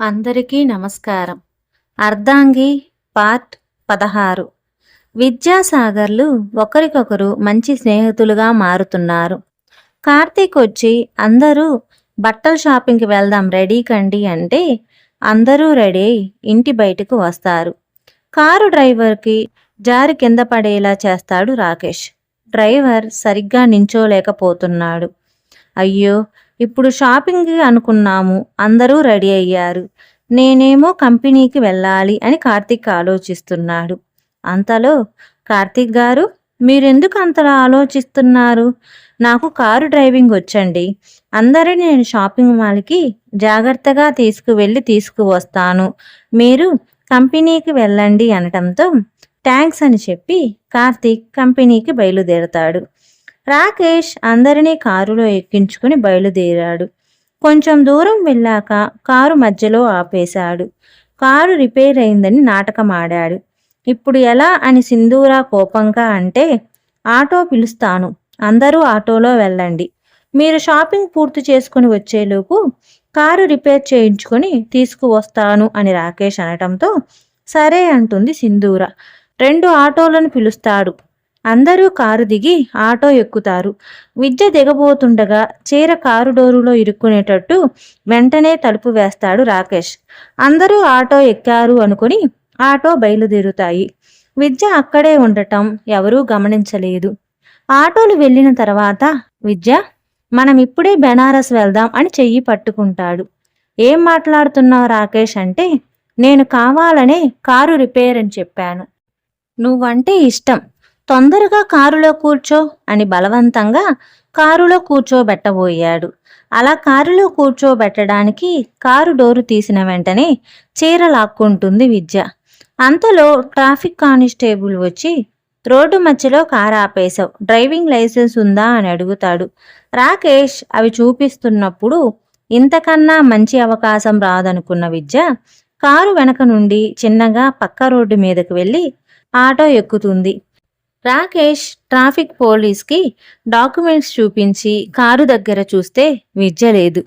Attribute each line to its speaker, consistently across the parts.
Speaker 1: అందరికీ నమస్కారం. అర్ధాంగి పార్ట్ పదహారు. విద్యాసాగర్లు ఒకరికొకరు మంచి స్నేహితులుగా మారుతున్నారు. కార్తీక్ వచ్చి అందరూ బట్టల షాపింగ్కి వెళ్దాం రెడీ కండి అంటే అందరూ రెడీ అయి ఇంటి బయటకు వస్తారు. కారు డ్రైవర్కి జారి కింద పడేలా చేస్తాడు రాకేష్. డ్రైవర్ సరిగ్గా నించోలేకపోతున్నాడు. అయ్యో ఇప్పుడు షాపింగ్కి అనుకున్నాము అందరూ రెడీ అయ్యారు. నేనేమో కంపెనీకి వెళ్ళాలి అని కార్తీక్ ఆలోచిస్తున్నాడు. అంతలో కార్తీక్ గారు మీరెందుకు అంతలా ఆలోచిస్తున్నారు? నాకు కారు డ్రైవింగ్ వచ్చండి. అందరిని నేను షాపింగ్ మాల్కి జాగ్రత్తగా తీసుకువెళ్ళి తీసుకువస్తాను. మీరు కంపెనీకి వెళ్ళండి అనటంతో థ్యాంక్స్ అని చెప్పి కార్తీక్ కంపెనీకి బయలుదేరతాడు. రాకేష్ అందరినీ కారులో ఎక్కించుకుని బయలుదేరాడు. కొంచెం దూరం వెళ్ళాక కారు మధ్యలో ఆపేశాడు. కారు రిపేర్ అయిందని నాటకమాడాడు. ఇప్పుడు ఎలా అని సింధూరా కోపంగా అంటే ఆటో పిలుస్తాను. అందరూ ఆటోలో వెళ్ళండి. మీరు షాపింగ్ పూర్తి చేసుకుని వచ్చేలోపు కారు రిపేర్ చేయించుకొని తీసుకువస్తాను అని రాకేష్ అనటంతో సరే అంటుంది సింధూర. రెండు ఆటోలను పిలుస్తాడు. అందరూ కారు దిగి ఆటో ఎక్కుతారు. విద్య దిగబోతుండగా చీర కారు డోరులో ఇరుక్కునేటట్టు వెంటనే తలుపు వేస్తాడు రాకేష్. అందరూ ఆటో ఎక్కారు అనుకుని ఆటో బయలుదేరుతాయి. విద్య అక్కడే ఉండటం ఎవరూ గమనించలేదు. ఆటోలు వెళ్ళిన తర్వాత విద్య మనం ఇప్పుడే బెనారస్ వెళ్దాం అని చెయ్యి పట్టుకుంటాడు. ఏం మాట్లాడుతున్నావు రాకేష్ అంటే నేను కావాలనే కారు రిపేర్ అని చెప్పాను. నువ్వంటే ఇష్టం. తొందరగా కారులో కూర్చో అని బలవంతంగా కారులో కూర్చోబెట్టబోయాడు. అలా కారులో కూర్చోబెట్టడానికి కారు డోరు తీసిన వెంటనే చీర లాక్కుంటుంది విద్య. అంతలో ట్రాఫిక్ కానిస్టేబుల్ వచ్చి రోడ్డు మధ్యలో కారు ఆపేశావు. డ్రైవింగ్ లైసెన్స్ ఉందా? అని అడుగుతాడు. రాకేష్ అవి చూపిస్తున్నప్పుడు ఇంతకన్నా మంచి అవకాశం రాదనుకున్న విద్య కారు వెనక నుండి చిన్నగా పక్క రోడ్డు మీదకు వెళ్ళి ఆటో ఎక్కుతుంది. రాకేష్ ట్రాఫిక్ పోలీస్కి డాక్యుమెంట్స్ చూపించి కారు దగ్గర చూస్తే విద్య లేదు.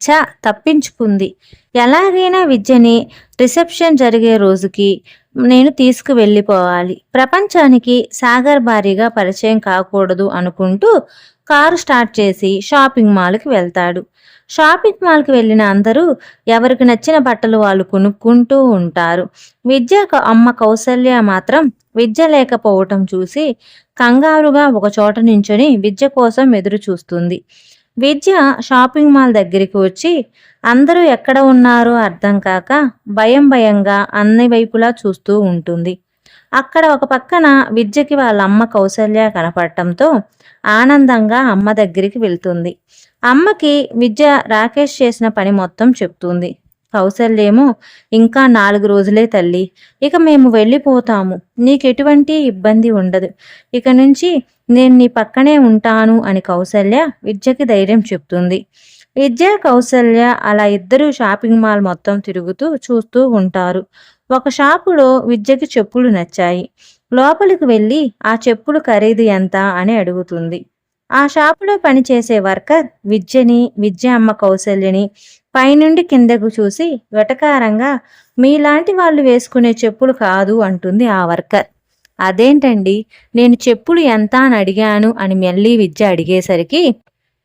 Speaker 1: చ తప్పించుకుంది. ఎలాగైనా విద్యని రిసెప్షన్ జరిగే రోజుకి నేను తీసుకువెళ్ళిపోవాలి. ప్రపంచానికి సాగర్ భారీగా పరిచయం కాకూడదు అనుకుంటూ కారు స్టార్ట్ చేసి షాపింగ్ మాల్కి వెళ్తాడు. షాపింగ్ మాల్కి వెళ్ళిన అందరూ ఎవరికి నచ్చిన బట్టలు వాళ్ళు కొనుక్కుంటూ ఉంటారు. విద్య అమ్మ కౌసల్య మాత్రం విద్య లేకపోవటం చూసి కంగారుగా ఒక చోట నించొని విద్య కోసం ఎదురు చూస్తుంది. విద్య షాపింగ్ మాల్ దగ్గరికి వచ్చి అందరూ ఎక్కడ ఉన్నారో? అర్థం కాక భయం భయంగా అన్ని వైపులా చూస్తూ ఉంటుంది. అక్కడ ఒక పక్కన విద్యకి వాళ్ళ అమ్మ కౌసల్య కనపడటంతో ఆనందంగా అమ్మ దగ్గరికి వెళ్తుంది. అమ్మకి విద్య రాకేష్ చేసిన పని మొత్తం చెప్తుంది. కౌసల్యేమో ఇంకా నాలుగు రోజులే తల్లి. ఇక మేము వెళ్ళిపోతాము. నీకు ఎటువంటి ఇబ్బంది ఉండదు. ఇక నుంచి నేను నీ పక్కనే ఉంటాను అని కౌసల్య విద్యకి ధైర్యం చెప్తుంది. విద్య కౌసల్య అలా ఇద్దరు షాపింగ్ మాల్ మొత్తం తిరుగుతూ చూస్తూ ఉంటారు. ఒక షాపులో విద్యకి చెప్పులు నచ్చాయి. లోపలికి వెళ్ళి ఆ చెప్పులు ఖరీదు ఎంత అని అడుగుతుంది. ఆ షాపులో పనిచేసే వర్కర్ విద్యని విద్య అమ్మ కౌసల్యని పైనుండి కిందకు చూసి వెటకారంగా మీలాంటి వాళ్ళు వేసుకునే చెప్పులు కాదు అంటుంది ఆ వర్కర్. అదేంటండి? నేను చెప్పులు ఎంత అని అడిగాను అని మళ్ళీ విద్య అడిగేసరికి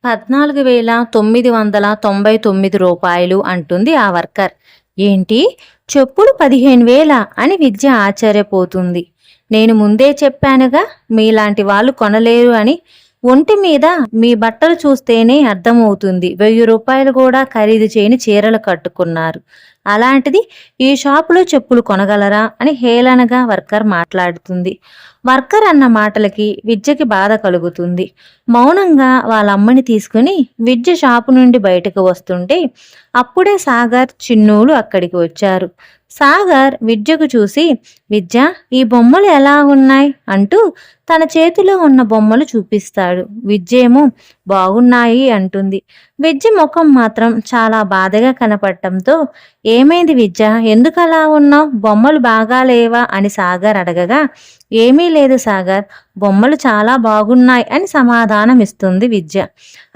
Speaker 1: పద్నాలుగు వేల తొమ్మిది వందల తొంభై తొమ్మిది రూపాయలు అంటుంది ఆ వర్కర్. ఏంటి? చెప్పులు పదిహేను వేల? అని విద్య ఆశ్చర్యపోతుంది. నేను ముందే చెప్పానుగా మీలాంటి వాళ్ళు కొనలేరు అని ఒంటి మీద మీ బట్టలు చూస్తేనే అర్థమవుతుంది. వెయ్యి రూపాయలు కూడా ఖరీదు చేయని చీరలు కట్టుకున్నారు. అలాంటిది ఈ షాపులో చెప్పులు కొనగలరా అని హేళనగా వర్కర్ మాట్లాడుతుంది. వర్కర్ అన్న మాటలకి విద్యకి బాధ కలుగుతుంది. మౌనంగా వాళ్ళ అమ్మని తీసుకుని విద్య షాపు నుండి బయటకు వస్తుంటే అప్పుడే సాగర్ చిన్నూలు అక్కడికి వచ్చారు. సాగర్ విద్యకు చూసి విద్య ఈ బొమ్మలు ఎలా ఉన్నాయి? అంటూ తన చేతిలో ఉన్న బొమ్మలు చూపిస్తాడు. విద్య ఏమో బాగున్నాయి అంటుంది. విద్య ముఖం మాత్రం చాలా బాధగా కనపడటంతో ఏమైంది విద్య? ఎందుకు అలా ఉన్నావు? బొమ్మలు బాగా లేవా? అని సాగర్ అడగగా ఏమీ లేదు సాగర్. బొమ్మలు చాలా బాగున్నాయి అని సమాధానం ఇస్తుంది విద్య.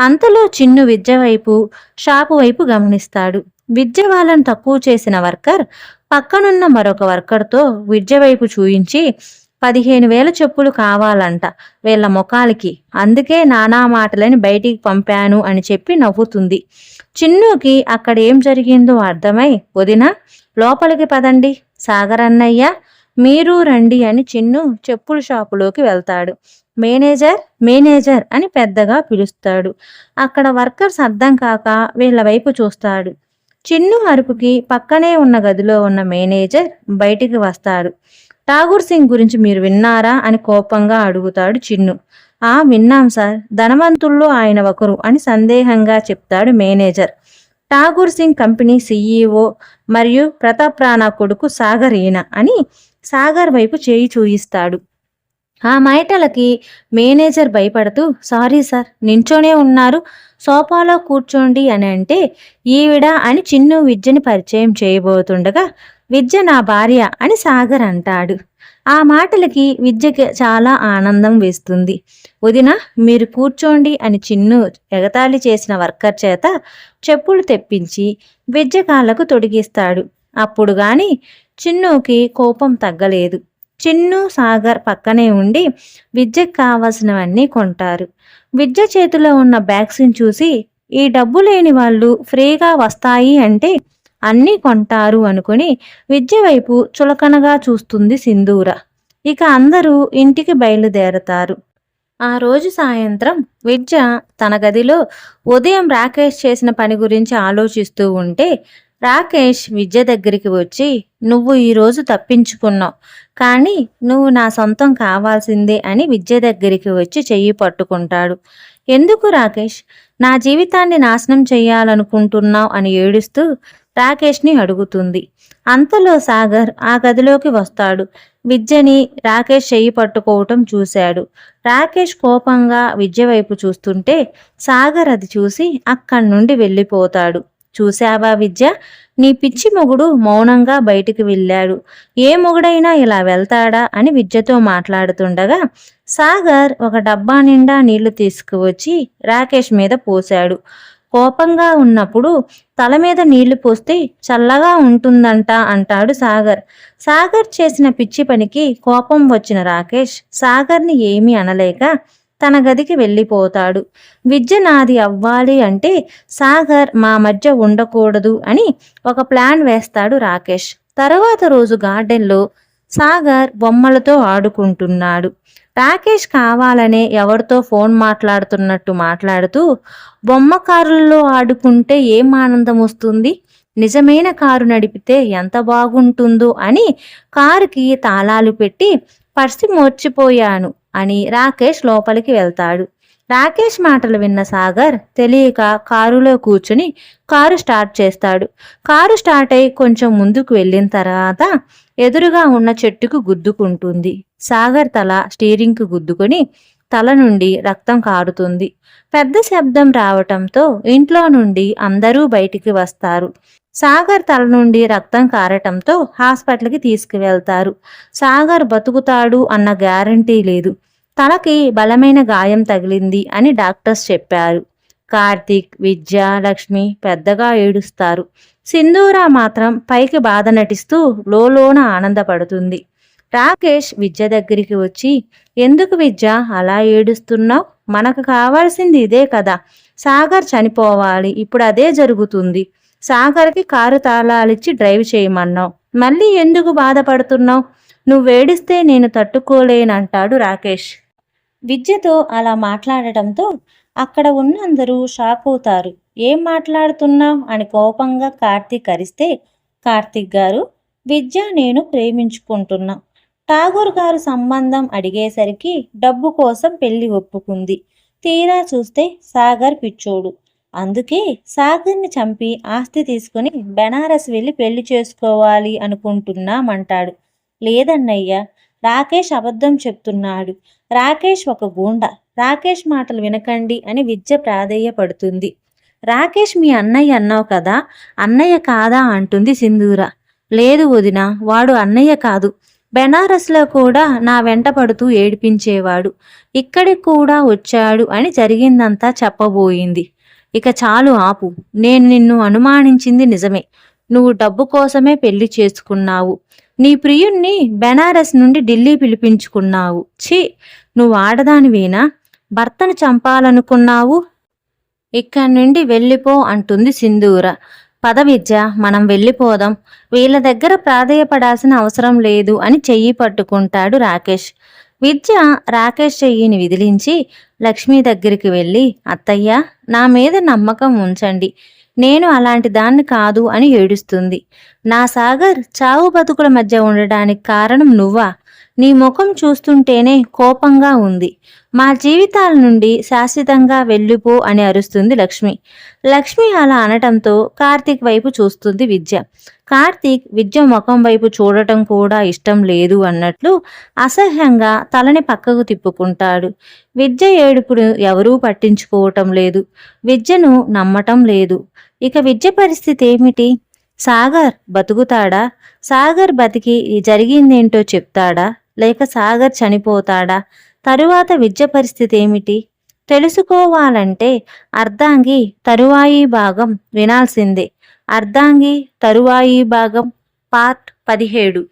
Speaker 1: అంతలో చిన్ను విద్య వైపు షాపు వైపు గమనిస్తాడు. విద్య వాళ్ళను తక్కువ చేసిన వర్కర్ పక్కనున్న మరొక వర్కర్తో విద్య వైపు చూయించి పదిహేను వేల చెప్పులు కావాలంట వీళ్ళ ముఖాలకి. అందుకే నానా మాటలని బయటికి పంపాను అని చెప్పి నవ్వుతుంది. చిన్నుకి అక్కడ ఏం జరిగిందో అర్థమై వదిన లోపలికి పదండి సాగర్ అన్నయ్య మీరు రండి అని చిన్ను చెప్పుల షాపులోకి వెళ్తాడు. మేనేజర్ మేనేజర్ అని పెద్దగా పిలుస్తాడు. అక్కడ వర్కర్స్ అర్థం కాక వీళ్ళ వైపు చూస్తాడు. చిన్ను అరుపుకి పక్కనే ఉన్న గదిలో ఉన్న మేనేజర్ బయటికి వస్తాడు. ఠాగూర్ సింగ్ గురించి మీరు విన్నారా అని కోపంగా అడుగుతాడు చిన్ను. ఆ విన్నాం సార్. ధనవంతుల్లో ఆయన ఒకరు అని సందేహంగా చెప్తాడు manager. Tagore Singh company CEO మరియు ప్రతాప్ రాణా కొడుకు సాగర్ ఈయన అని సాగర్ వైపు చేయి చూయిస్తాడు. ఆ మాటలకి మేనేజర్ భయపడుతూ సారీ సార్ నించోనే ఉన్నారు. సోఫాలో కూర్చోండి అని అంటే ఈవిడ అని చిన్ను విద్యని పరిచయం చేయబోతుండగా విద్య నా భార్య అని సాగర్ అంటాడు. ఆ మాటలకి విద్యకి చాలా ఆనందం వేస్తుంది. వదిన మీరు కూర్చోండి అని చిన్ను ఎగతాళి చేసిన వర్కర్ చేత చెప్పులు తెప్పించి విద్య కాళ్ళకు తొడిగిస్తాడు. అప్పుడు గాని చిన్నుకి కోపం తగ్గలేదు. చిన్ను సాగర్ పక్కనే ఉండి విద్యకు కావలసినవన్నీ కొంటారు. విద్య చేతిలో ఉన్న బ్యాగ్స్ని చూసి ఈ డబ్బు లేని వాళ్ళు ఫ్రీగా వస్తాయి అంటే అన్నీ కొంటారు అనుకుని విద్య వైపు చులకనగా చూస్తుంది సింధూర. ఇక అందరూ ఇంటికి బయలుదేరతారు. ఆ రోజు సాయంత్రం విద్య తన గదిలో ఉదయం రాకేష్ చేసిన పని గురించి ఆలోచిస్తూ ఉంటే రాకేష్ విద్య దగ్గరికి వచ్చి నువ్వు ఈరోజు తప్పించుకున్నావు కానీ నువ్వు నా సొంతం కావాల్సిందే అని విద్య దగ్గరికి వచ్చి చెయ్యి పట్టుకుంటాడు. ఎందుకు రాకేష్? నా జీవితాన్ని నాశనం చేయాలనుకుంటున్నావు అని ఏడుస్తూ రాకేష్ని అడుగుతుంది. అంతలో సాగర్ ఆ గదిలోకి వస్తాడు. విద్యని రాకేష్ చెయ్యి పట్టుకోవటం చూశాడు. రాకేష్ కోపంగా విద్య వైపు చూస్తుంటే సాగర్ అది చూసి అక్కడి నుండి వెళ్ళిపోతాడు. చూశావా విద్య? నీ పిచ్చి మొగుడు మౌనంగా బయటికి వెళ్ళాడు. ఏ మొగుడైనా ఇలా వెళ్తాడా? అని విద్యతో మాట్లాడుతుండగా సాగర్ ఒక డబ్బా నిండా నీళ్ళు తీసుకువచ్చి రాకేష్ మీద పోశాడు. కోపంగా ఉన్నప్పుడు తల మీద నీళ్ళు పోస్తే చల్లగా ఉంటుందంట అంటాడు సాగర్. సాగర్ చేసిన పిచ్చి పనికి కోపం వచ్చిన రాకేష్ సాగర్ని ఏమీ అనలేక తన గదికి వెళ్ళిపోతాడు. విద్య నాది అవ్వాలి అంటే సాగర్ మా మధ్య ఉండకూడదు అని ఒక ప్లాన్ వేస్తాడు రాకేష్. తర్వాత రోజు గార్డెన్లో సాగర్ బొమ్మలతో ఆడుకుంటున్నాడు. రాకేష్ కావాలనే ఎవరితో ఫోన్ మాట్లాడుతున్నట్టు మాట్లాడుతూ బొమ్మ కారుల్లో ఆడుకుంటే ఏం ఆనందం వస్తుంది? నిజమైన కారు నడిపితే ఎంత బాగుంటుందో అని కారుకి తాళాలు పెట్టి పర్సి మోర్చిపోయాను. అని రాకేష్ లోపలికి వెళ్తాడు. రాకేష్ మాటలు విన్న సాగర్ తెలియక కారులో కూర్చుని కారు స్టార్ట్ చేస్తాడు. కారు స్టార్ట్ అయి కొంచెం ముందుకు వెళ్ళిన తర్వాత ఎదురుగా ఉన్న చెట్టుకు గుద్దుకుంటుంది. సాగర్ తల స్టీరింగ్కు గుద్దుకొని తల నుండి రక్తం కారుతుంది. పెద్ద శబ్దం రావటంతో ఇంట్లో నుండి అందరూ బయటికి వస్తారు. సాగర్ తల నుండి రక్తం కారటంతో హాస్పిటల్కి తీసుకువెళ్తారు. సాగర్ బతుకుతాడు అన్న గ్యారంటీ లేదు. తలకి బలమైన గాయం తగిలింది అని డాక్టర్స్ చెప్పారు. కార్తీక్ విద్య లక్ష్మి పెద్దగా ఏడుస్తారు. సింధూర మాత్రం పైకి బాధ నటిస్తూ లోలోన ఆనందపడుతుంది. రాకేష్ విద్య దగ్గరికి వచ్చి ఎందుకు విద్య? అలా ఏడుస్తున్నావు? మనకు కావాల్సింది ఇదే కదా. సాగర్ చనిపోవాలి. ఇప్పుడు అదే జరుగుతుంది. సాగర్కి కారు తాళాలిచ్చి డ్రైవ్ చేయమన్నావు. మళ్ళీ ఎందుకు బాధపడుతున్నావు? నువ్వేడిస్తే నేను తట్టుకోలేనంటాడు రాకేష్. విద్యతో అలా మాట్లాడటంతో అక్కడ ఉన్న అందరూ షాక్ అవుతారు. ఏం మాట్లాడుతున్నావు? అని కోపంగా కార్తీక్ అరిస్తే కార్తీక్ గారు విద్య నేను ప్రేమించుకుంటున్నా. ఠాగూర్ గారు సంబంధం అడిగేసరికి డబ్బు కోసం పెళ్ళి ఒప్పుకుంది. తీరా చూస్తే సాగర్ పిచ్చోడు. అందుకే సాగర్ని చంపి ఆస్తి తీసుకుని బెనారస్ వెళ్ళి పెళ్ళి చేసుకోవాలి అనుకుంటున్నామంటాడు. లేదన్నయ్య రాకేష్ అబద్ధం చెప్తున్నాడు. రాకేష్ ఒక గూండ. రాకేష్ మాటలు వినకండి అని విద్య ప్రాధేయపడుతుంది. రాకేష్ మీ అన్నయ్య అన్నావు కదా? అన్నయ్య కాదా అంటుంది సింధూర. లేదు వదిన వాడు అన్నయ్య కాదు. బెనారస్లో కూడా నా వెంట పడుతూ ఏడిపించేవాడు. ఇక్కడికి కూడా వచ్చాడు అని జరిగిందంతా చెప్పబోయింది. ఇక చాలు ఆపు. నేను నిన్ను అనుమానించింది నిజమే. నువ్వు డబ్బు కోసమే పెళ్ళి చేసుకున్నావు. నీ ప్రియుణ్ణి బెనారస్ నుండి ఢిల్లీ పిలిపించుకున్నావు. ఛీ నువ్వు ఆడదానివేనా? భర్తను చంపాలనుకున్నావు? ఇక్కడి నుండి వెళ్ళిపో అంటుంది సింధూర. పద విద్య మనం వెళ్ళిపోదాం. వీళ్ళ దగ్గర ప్రాధేయపడాల్సిన అవసరం లేదు అని చెయ్యి పట్టుకుంటాడు రాకేష్. విద్య రాకేష్ చెయ్యిని విదిలించి లక్ష్మి దగ్గరికి వెళ్ళి అత్తయ్య నా మీద నమ్మకం ఉంచండి. నేను అలాంటి దాన్ని కాదు అని ఏడుస్తుంది. నా సాగర్ చావు బతుకుల మధ్య ఉండడానికి కారణం నువ్వా? నీ ముఖం చూస్తుంటేనే కోపంగా ఉంది. మా జీవితాల నుండి శాశ్వతంగా వెళ్ళిపో అని అరుస్తుంది లక్ష్మి. లక్ష్మి అలా అనటంతో కార్తీక్ వైపు చూస్తుంది విద్య. కార్తీక్ విద్య ముఖం వైపు చూడటం కూడా ఇష్టం లేదు అన్నట్లు అసహ్యంగా తలని పక్కకు తిప్పుకుంటాడు. విద్య ఏడుపును ఎవరూ పట్టించుకోవటం లేదు. విద్యను నమ్మటం లేదు. ఇక విద్య పరిస్థితి ఏమిటి? సాగర్ బతుకుతాడా? సాగర్ బతికి జరిగిందేంటో చెప్తాడా? లేక సాగర్ చనిపోతాడా? తరువాత విద్య పరిస్థితి ఏమిటి? తెలుసుకోవాలంటే అర్ధాంగి తరువాయి భాగం వినాల్సిందే. అర్ధాంగి తరువాయి భాగం పార్ట్ పదిహేడు.